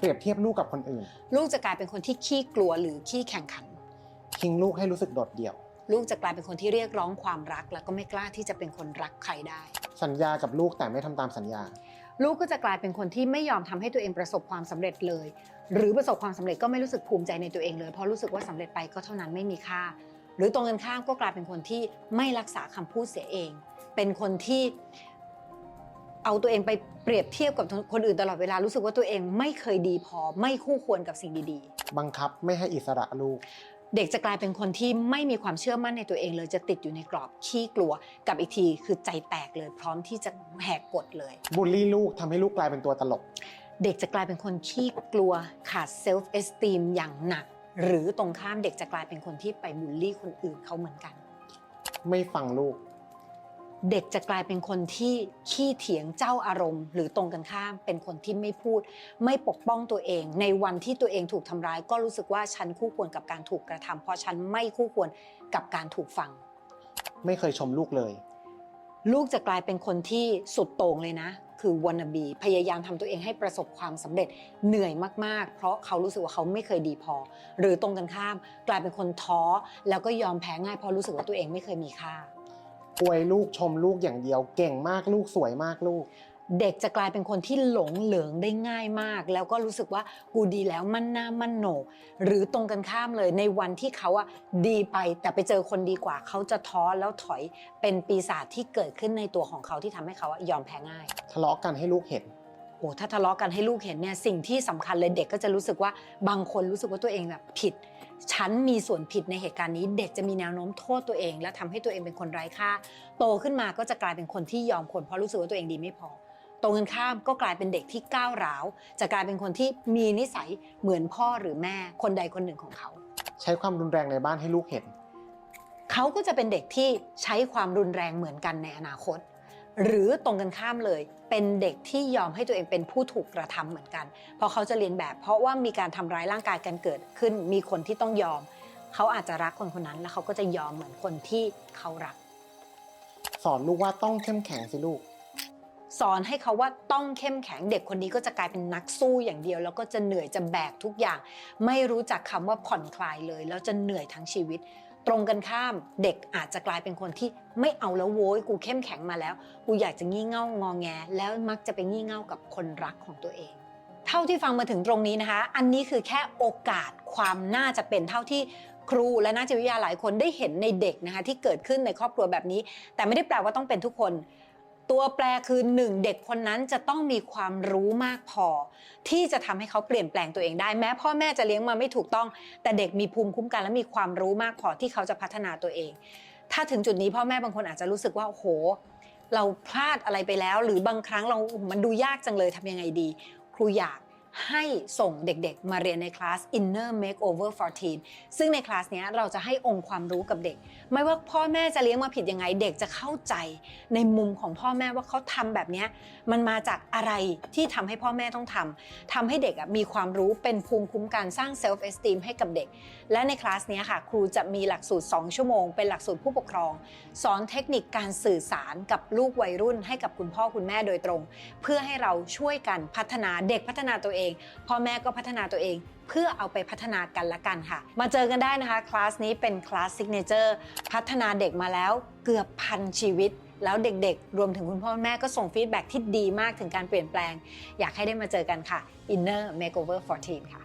เปรียบเทียบลูกกับคนอื่น ลูกจะกลายเป็นคนที่ขี้กลัวหรือขี้แข่งขัน ทิ้งลูกให้รู้สึกโดดเดี่ยว ลูกจะกลายเป็นคนที่เรียกร้องความรัก แล้วก็ไม่กล้าที่จะเป็นคนรักใครได้ สัญญากับลูกแต่ไม่ทำตามสัญญา ลูกก็จะกลายเป็นคนที่ไม่ยอมทำให้ตัวเองประสบความสำเร็จเลย หรือประสบความสำเร็จก็ไม่รู้สึกภูมิใจในตัวเองเลย เพราะรู้สึกว่าสำเร็จไปก็เท่านั้นไม่มีค่า หรือตรงกันข้ามก็กลายเป็นคนที่ไม่รักษาคำพูดเสียเอง เป็นคนที่ เอาตัวเองไปเปรียบเทียบกับคนอื่นตลอดเวลารู้สึกว่าตัวเองไม่เคยดีพอไม่คู่ควรกับสิ่งดีๆบังคับไม่ให้อิสระลูกเด็กจะกลายเป็นคนที่ไม่มีความเชื่อมั่นในตัวเองเลยจะติดอยู่ในกรอบขี้กลัวกับอีกทีคือใจแตกเลย พร้อมที่จะแหกกฎเลย บูลลี่ลูกทำให้ลูกกลายเป็นตัวตลก เด็กจะกลายเป็นคนขี้กลัวขาดเซลฟ์เอสติมอย่างหนัก หรือตรงข้ามเด็กจะกลายเป็นคนที่ไปบูลลี่คนอื่นเขาเหมือนกัน ไม่ฟังลูก เด็กจะกลายเป็นคนที่ขี้เถียงเจ้าอารมณ์ หรือตรงกันข้าม เป็นคนที่ไม่พูด ไม่ปกป้องตัวเอง ในวันที่ตัวเองถูกทำร้าย ก็รู้สึกว่าฉันคู่ควรกับการถูกกระทำเพราะฉันไม่คู่ควรกับการถูกฟัง ไม่เคยชมลูกเลย ลูกจะกลายเป็นคนที่สุดโต่งเลยนะ คือว a น n บีพยายามทำตัวเองให้ประสบความสำเร็จเหนื่อยมากๆ เพราะเขารู้สึกว่าเขาไม่เคยดีพอ หรือตรงกันข้าม กลายเป็นคนท้อแล้วก็ยอมแพ้ง่ายเพราะรู้สึกว่าตัวเองไม่เคยมีค่า อวยลูกชมลูกอย่างเดียว เก่งมากลูกสวยมากลูก เด็กจะกลายเป็นคนที่หลงเหลืองได้ง่ายมาก แล้วก็รู้สึกว่ากูดีแล้วมั่นหน้ามั่นโหนก หรือตรงกันข้ามเลยในวันที่เขาอะดีไปแต่ไปเจอคนดีกว่า เขาจะท้อแล้วถอยเป็นปีศาจที่เกิดขึ้นในตัวของเขาที่ทำให้เขาอะยอมแพ้ง่าย ทะเลาะกันให้ลูกเห็น โอ้ถ้าทะเลาะกันให้ลูกเห็นเนี่ยสิ่งที่สำคัญเลยเด็กก็จะรู้สึกว่าบางคนรู้สึกว่าตัวเองแบบผิด ฉันมีส่วนผิดในเหตุการณ์นี้ เด็กจะมีแนวโน้มโทษตัวเอง และทำให้ตัวเองเป็นคนไร้ค่า โตขึ้นมาก็จะกลายเป็นคนที่ยอมคนเพราะรู้สึกว่าตัวเองดีไม่พอตรงกันข้ามก็กลายเป็นเด็กที่ก้าวร้าว จะกลายเป็นคนที่มีนิสัยเหมือนพ่อหรือแม่คนใดคนหนึ่งของเขา ใช้ความรุนแรงในบ้านให้ลูกเห็น เขาก็จะเป็นเด็กที่ใช้ความรุนแรงเหมือนกันในอนาคต หรือตรงกันข้ามเลย เป็นเด็กที่ยอมให้ตัวเองเป็นผู้ถูกกระทำเหมือนกัน เพราะเขาจะเรียนแบบ เพราะว่ามีการทำร้ายร่างกายกันเกิดขึ้น มีคนที่ต้องยอม เขาอาจจะรักคนคนนั้น แล้วเขาก็จะยอมเหมือนคนที่เขารัก สอนลูกว่าต้องเข้มแข็งสิลูก สอนให้เขาว่าต้องเข้มแข็งเด็กคนนี้ก็จะกลายเป็นนักสู้อย่างเดียว แล้วก็จะเหนื่อยจะแบกทุกอย่าง ไม่รู้จักคำว่าผ่อนคลายเลย แล้วจะเหนื่อยทั้งชีวิต ตรงกันข้ามเด็กอาจจะกลายเป็นคนที่ไม่เอาแล้วโว้ยกูเข้มแข็งมาแล้ว กูอยากจะงี่เง่างองแง แล้วมักจะไปงี่เง่ากับคนรักของตัวเอง เท่าที่ฟังมาถึงตรงนี้นะคะ อันนี้คือแค่โอกาสความน่าจะเป็นเท่าที่ครูและนักจิตวิทยาหลายคนได้เห็นในเด็กนะคะที่เกิดขึ้นในครอบครัวแบบนี้ แต่ไม่ได้แปลว่าต้องเป็นทุกคน ตัวแปรคือหนึ่งเด็กคนนั้นจะต้องมีความรู้มากพอ ที่จะทำให้เขาเปลี่ยนแปลงตัวเองได้ แม้พ่อแม่จะเลี้ยงมาไม่ถูกต้อง แต่เด็กมีภูมิคุ้มกันและมีความรู้มากพอที่เขาจะพัฒนาตัวเอง ถ้าถึงจุดนี้พ่อแม่บางคนอาจจะรู้สึกว่าโอ้โห เราพลาดอะไรไปแล้ว หรือบางครั้งเรามันดูยากจังเลยทำยังไงดี ครูอยาก ให้ส่งเด็กๆ มาเรียนในคลาส Inner Makeover for Teen ซึ่งในคลาสนี้เราจะให้องค์ความรู้กับเด็ก ไม่ว่าพ่อแม่จะเลี้ยงมาผิดยังไง เด็กจะเข้าใจในมุมของพ่อแม่ว่าเขาทำแบบนี้มันมาจากอะไรที่ทำให้พ่อแม่ต้องทำทำให้เด็กมีความรู้เป็นภูมิคุ้มกันสร้าง self esteem ให้กับเด็ก และในคลาสนี้ค่ะครูจะมีหลักสูตร 2 ชั่วโมง เป็นหลักสูตรผู้ปกครอง สอนเทคนิคการสื่อสารกับลูกวัยรุ่นให้กับคุณพ่อคุณแม่โดยตรง เพื่อให้เราช่วยกันพัฒนาเด็กพัฒนาตัวเองพ่อแม่ก็พัฒนาตัวเอง เพื่อเอาไปพัฒนากันละกันค่ะ มาเจอกันได้นะคะ คลาสนี้เป็นคลาสซิกเนเจอร์พัฒนาเด็กมาแล้วเกือบพันชีวิต แล้วเด็กๆ รวมถึงคุณพ่อแม่ก็ส่งฟีดแบ็กที่ดีมากถึงการเปลี่ยนแปลง อยากให้ได้มาเจอกันค่ะ Inner Makeover 14 ค่ะ